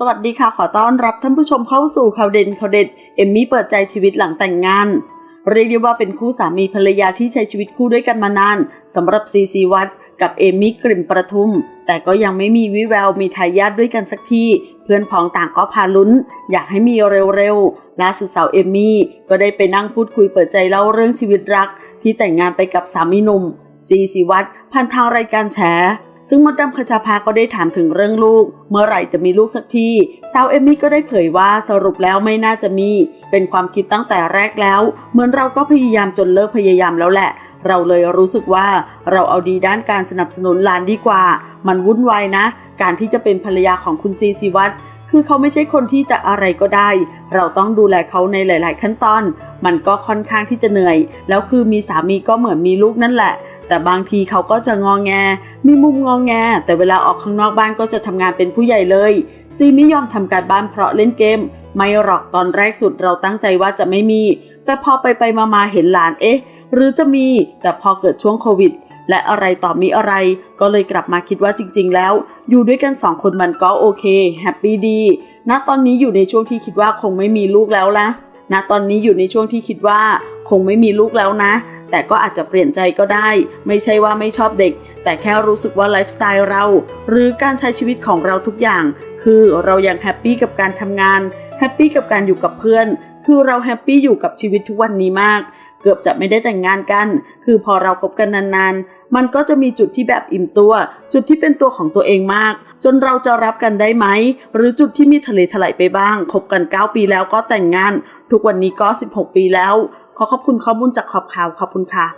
สวัสดีค่ะ ขอต้อนรับท่านผู้ชมเข้าสู่ข่าวเด่นข่าวเด็ดเอมมี่เปิดใจชีวิตหลังแต่งงาน เรียกได้ว่าเป็นคู่สามีภรรยาที่ใช้ชีวิตคู่ด้วยกันมานานสำหรับซีซีวัตกับเอมมี่กลิ่นประทุม แต่ก็ยังไม่มีวิแววมีทายาทด้วยกันสักที เพื่อนพ้องต่างก็พาลุ้น อยากให้มีเร็วๆล่าสุดสาวเอมมี่ก็ได้ไปนั่งพูดคุยเปิดใจเล่าเรื่องชีวิตรัก ที่แต่งงานไปกับสามีหนุ่มซีซีวัตผ่านทางรายการแฉ ซึ่งมดดำคชาภาก็ได้ถามถึงเรื่องลูก เมื่อไหร่จะมีลูกสักทีสาวเอมมี่ก็ได้เผยว่าสรุปแล้วไม่น่าจะมี เป็นความคิดตั้งแต่แรกแล้ว เหมือนเราก็พยายามจนเลิกพยายามแล้วแหละ เราเลยรู้สึกว่าเราเอาดีด้านการสนับสนุนหลานดีกว่า มันวุ่นวายนะ การที่จะเป็นภรรยาของคุณซีซีวัต คือเขาไม่ใช่คนที่จะอะไรก็ได้ เราต้องดูแลเขาในหลาย ๆ ขั้นตอน มันก็ค่อนข้างที่จะเหนื่อย แล้วคือมีสามีก็เหมือนมีลูกนั่นแหละ แต่บางทีเขาก็จะงองแง มีมุมงองแง แต่เวลาออกข้างนอกบ้านก็จะทำงานเป็นผู้ใหญ่เลย ซีไม่ยอมทำการบ้านเพราะเล่นเกม ไม่หรอกตอนแรกสุดเราตั้งใจว่าจะไม่มี แต่พอไปไปมามาเห็นหลานเอ๊ะ หรือจะมี แต่พอเกิดช่วงโควิด และอะไรต่อมีอะไร ก็เลยกลับมาคิดว่าจริง ๆ แล้ว อยู่ด้วยกันสองคนมันก็โอเคแฮปปี้ดีณตอนนี้อยู่ในช่วงที่คิดว่าคงไม่มีลูกแล้วนะณตอนนี้อยู่ในช่วงที่คิดว่าคงไม่มีลูกแล้วนะ แต่ก็อาจจะเปลี่ยนใจก็ได้ ไม่ใช่ว่าไม่ชอบเด็ก แต่แค่รู้สึกว่าไลฟ์สไตล์เรา หรือการใช้ชีวิตของเราทุกอย่าง คือเรายังแฮปปี้กับการทำงานแฮปปี้กับการอยู่กับเพื่อน คือเราแฮปปี้อยู่กับชีวิตทุกวันนี้มาก เกือบจะไม่ได้แต่งงานกัน คือพอเราคบกันนานๆ มันก็จะมีจุดที่แบบอิ่มตัว จุดที่เป็นตัวของตัวเองมาก จนเราจะรับกันได้ไหม หรือจุดที่มีทะเลถลายไปบ้าง คบกัน 9 ปีแล้วก็แต่งงาน ทุกวันนี้ก็ 16 ปีแล้ว ขอขอบคุณข้อมูลจากขอบข่าวขอบคุณค่ะ